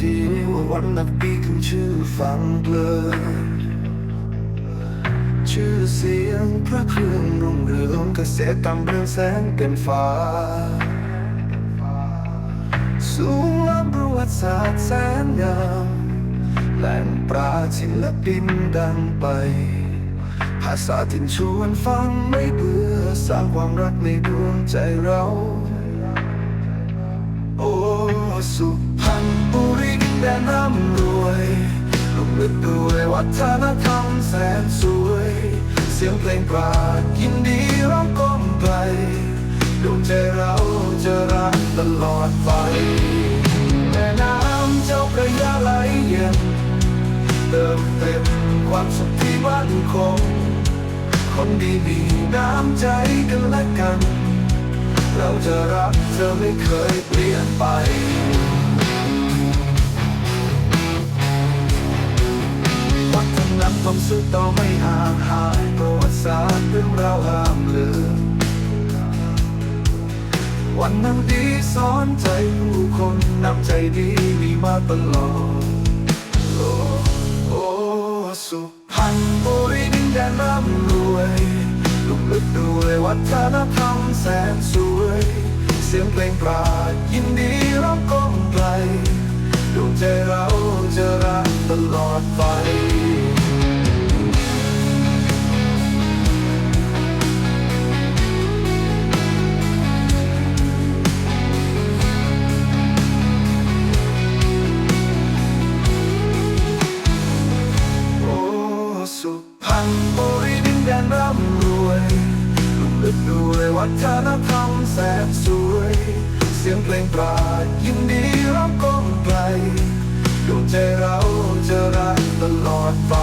ที่วันนับปีขึ้นชื่อฟังเพลินชื่อเสียงพระเครื่องรุ่งเรืองกษตรกรรมเรื่องแสงเต็มฟ้า สูงล้ำประวัติศาสตร์แสนงามแหล่งปราศิลปินดังไป ภาษาถิ่นชวนฟังไม่เบื่อสร้างความรักในดวงใจเรา โอ้สุพรรณบุรีดิน แดนร่ำรวยลุ่มลึกด้วยวัฒนธรรมแสนสวย เสียงเพลงปราดยินดีร้องก้มไปดวงใจเราจะรักตลอดไปแม่น้ำเจ้าพระยาไหลเย็นเติมเต็มความสุขที่มั่นคง คนดีมีน้ำใจกันและกัน เราจะรักเธอไม่เคยเปลี่ยนไป สุดต่อไม่ห่างหายประวัติศาสตร์เรื่องราวห้ามลืมวันนั้นดีสอนใจผู้คนนำใจดีมีมาตลอดโอ้โอ้สุพรรณบุรีดินแดนร่ำรวยลุ่มลึกด้วยวัฒนธรรมแสนสวย เสียงเพลงปราดยินดีร้องก้องไกลดวงใจเราจะรักตลอดไป พรรณบุรีดินแดนร่ำรวยลุ่มลึกด้วยวัฒนธรรมแสนสวย เสียงเพลงปราดยินดีร้องก้องไกลดวงใจเราจะรักตลอดไป